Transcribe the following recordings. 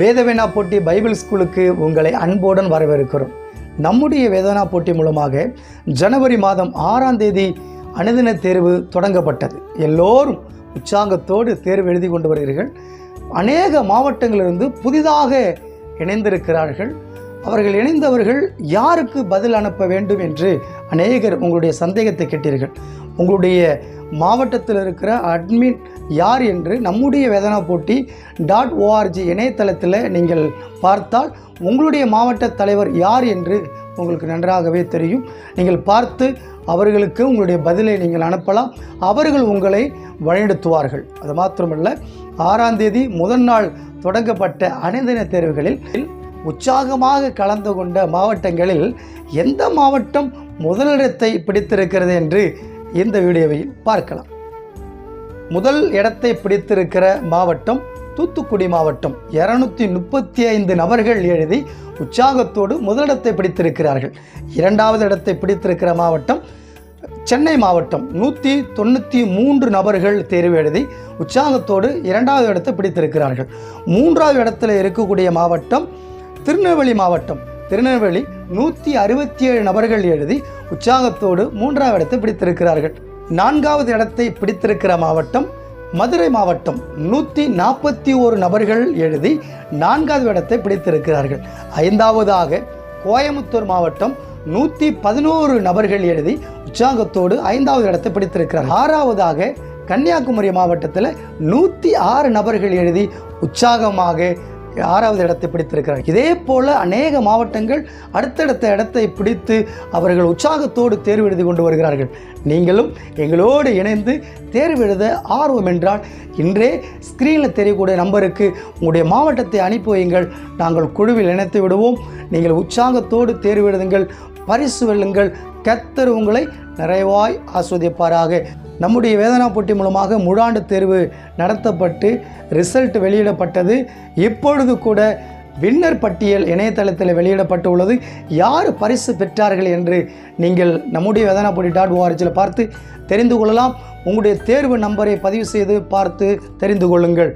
வேதவேனா போட்டி பைபிள் ஸ்கூலுக்கு உங்களை அன்புடன் வரவேற்கிறோம். நம்முடைய வேதனா போட்டி மூலமாக ஜனவரி மாதம் ஆறாம் தேதி அனுதின தேர்வு தொடங்கப்பட்டது. எல்லோரும் உற்சாகத்தோடு தேர்வு எழுதி கொண்டு வருகிறீர்கள். அநேக மாவட்டங்களிலிருந்து புதிதாக இணைந்திருக்கிறார்கள். அவர்கள் இணைந்தவர்கள் யாருக்கு பதில் அனுப்ப வேண்டும் என்று அநேகர் உங்களுடைய சந்தேகத்தை கேட்டீர்கள். உங்களுடைய மாவட்டத்தில் இருக்கிற அட்மின் யார் என்று நம்முடைய வேதனா போட்டி டாட் ஓஆர்ஜி இணையதளத்தில் நீங்கள் பார்த்தால் உங்களுடைய மாவட்ட தலைவர் யார் என்று உங்களுக்கு நன்றாகவே தெரியும். நீங்கள் பார்த்து அவர்களுக்கு உங்களுடைய பதிலை நீங்கள் அனுப்பலாம். அவர்கள் உங்களை வழிநடத்துவார்கள். அது மாத்திரமல்ல ஆறாம் தேதி முதல் நாள் தொடங்கப்பட்ட அனைதின தேர்வுகளில் உற்சாகமாக கலந்து கொண்ட மாவட்டங்களில் எந்த மாவட்டம் முதலிடத்தை பிடித்திருக்கிறது என்று இந்த வீடியோவில் பார்க்கலாம். முதல் இடத்தை பிடித்திருக்கிற மாவட்டம் தூத்துக்குடி மாவட்டம். இரநூத்தி முப்பத்தி ஐந்து நபர்கள் எழுதி உற்சாகத்தோடு முதலிடத்தை பிடித்திருக்கிறார்கள். இரண்டாவது இடத்தை பிடித்திருக்கிற மாவட்டம் சென்னை மாவட்டம். நூற்றி தொண்ணூற்றி மூன்று நபர்கள் தேர்வு எழுதி உற்சாகத்தோடு இரண்டாவது இடத்தை பிடித்திருக்கிறார்கள். மூன்றாவது இடத்துல இருக்கக்கூடிய மாவட்டம் திருநெல்வேலி மாவட்டம். திருநெல்வேலி நூற்றி அறுபத்தி ஏழு நபர்கள் எழுதி உற்சாகத்தோடு மூன்றாவது இடத்தை பிடித்திருக்கிறார்கள். நான்காவது இடத்தை பிடித்திருக்கிற மாவட்டம் மதுரை மாவட்டம் நூற்றி நாற்பத்தி ஓரு நபர்கள் எழுதி நான்காவது இடத்தை பிடித்திருக்கிறார்கள். ஐந்தாவதாக கோயமுத்தூர் மாவட்டம் நூற்றி பதினோரு நபர்கள் எழுதி உற்சாகத்தோடு ஐந்தாவது இடத்தை பிடித்திருக்கிறார். ஆறாவதாக கன்னியாகுமரி மாவட்டத்தில் நூற்றி ஆறு நபர்கள் எழுதி உற்சாகமாக ஆறாவது இடத்தை பிடித்திருக்கிறார். இதே போல அநேக மாவட்டங்கள் அடுத்தடுத்த இடத்தை பிடித்து அவர்கள் உற்சாகத்தோடு தேர்வு எழுதி கொண்டு வருகிறார்கள். நீங்களும் எங்களோடு இணைந்து தேர்வு எழுத ஆர்வம் என்றால் இன்றே ஸ்க்ரீனில் தெரியக்கூடிய நம்பருக்கு உங்களுடைய மாவட்டத்தை அனுப்பி வையுங்கள். நாங்கள் குழுவில் இணைத்து விடுவோம். நீங்கள் உற்சாகத்தோடு தேர்வு எழுதுங்கள். பரிசு வெல்லுங்கள். கத்தர் உங்களை நிறைவாய் ஆஸ்வதிப்பாராக. நம்முடைய வேதனா போட்டி மூலமாக முழாண்டு தேர்வு நடத்தப்பட்டு ரிசல்ட் வெளியிடப்பட்டது. இப்பொழுது கூட வின்னர் பட்டியல் இணையதளத்தில் வெளியிடப்பட்டு உள்ளது யார் பரிசு பெற்றார்கள் என்று நீங்கள் நம்முடைய வேதனா போட்டி டாட் ஓஆர்ஜியில் பார்த்து தெரிந்து கொள்ளலாம். உங்களுடைய தேர்வு நம்பரை பதிவு செய்து பார்த்து தெரிந்து கொள்ளுங்கள்.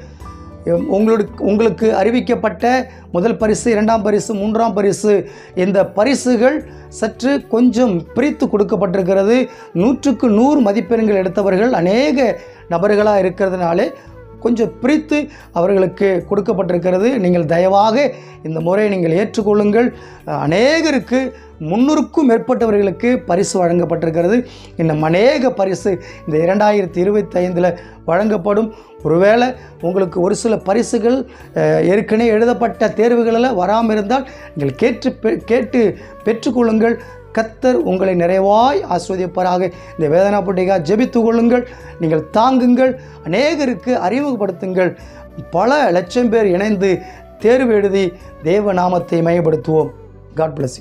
உங்களுக்கு உங்களுக்கு அறிவிக்கப்பட்ட முதல் பரிசு இரண்டாம் பரிசு மூன்றாம் பரிசு இந்த பரிசுகள் சற்று கொஞ்சம் பிரித்து கொடுக்கப்பட்டிருக்கிறது. நூற்றுக்கு நூறு மதிப்பெண்கள் எடுத்தவர்கள் அநேக நபர்களாக இருக்கிறதுனாலே கொஞ்சம் பிரித்து அவர்களுக்கு கொடுக்கப்பட்டிருக்கிறது. நீங்கள் தயவாக இந்த முறையை நீங்கள் ஏற்றுக்கொள்ளுங்கள். அநேகருக்கு முன்னூறுக்கும் மேற்பட்டவர்களுக்கு பரிசு வழங்கப்பட்டிருக்கிறது. இன்னும் அநேக பரிசு இந்த இரண்டாயிரத்தி இருபத்தி ஐந்தில் வழங்கப்படும். ஒருவேளை உங்களுக்கு ஒரு சில பரிசுகள் ஏற்கனவே எழுதப்பட்ட தேர்வுகளில் வராமல் இருந்தால் நீங்கள் கேட்டு பெ- கேட்டு பெற்றுக்கொள்ளுங்கள். கத்தர் உங்களை நிறைவாய் ஆஸ்வதிப்பாராக இந்த வேதனா போட்டிக்காக ஜெபித்து கொள்ளுங்கள். நீங்கள் தாங்குங்கள். அநேகருக்கு அறிமுகப்படுத்துங்கள். பல லட்சம் பேர் இணைந்து தேர்வு எழுதி தேவ நாமத்தை மையப்படுத்துவோம். God plus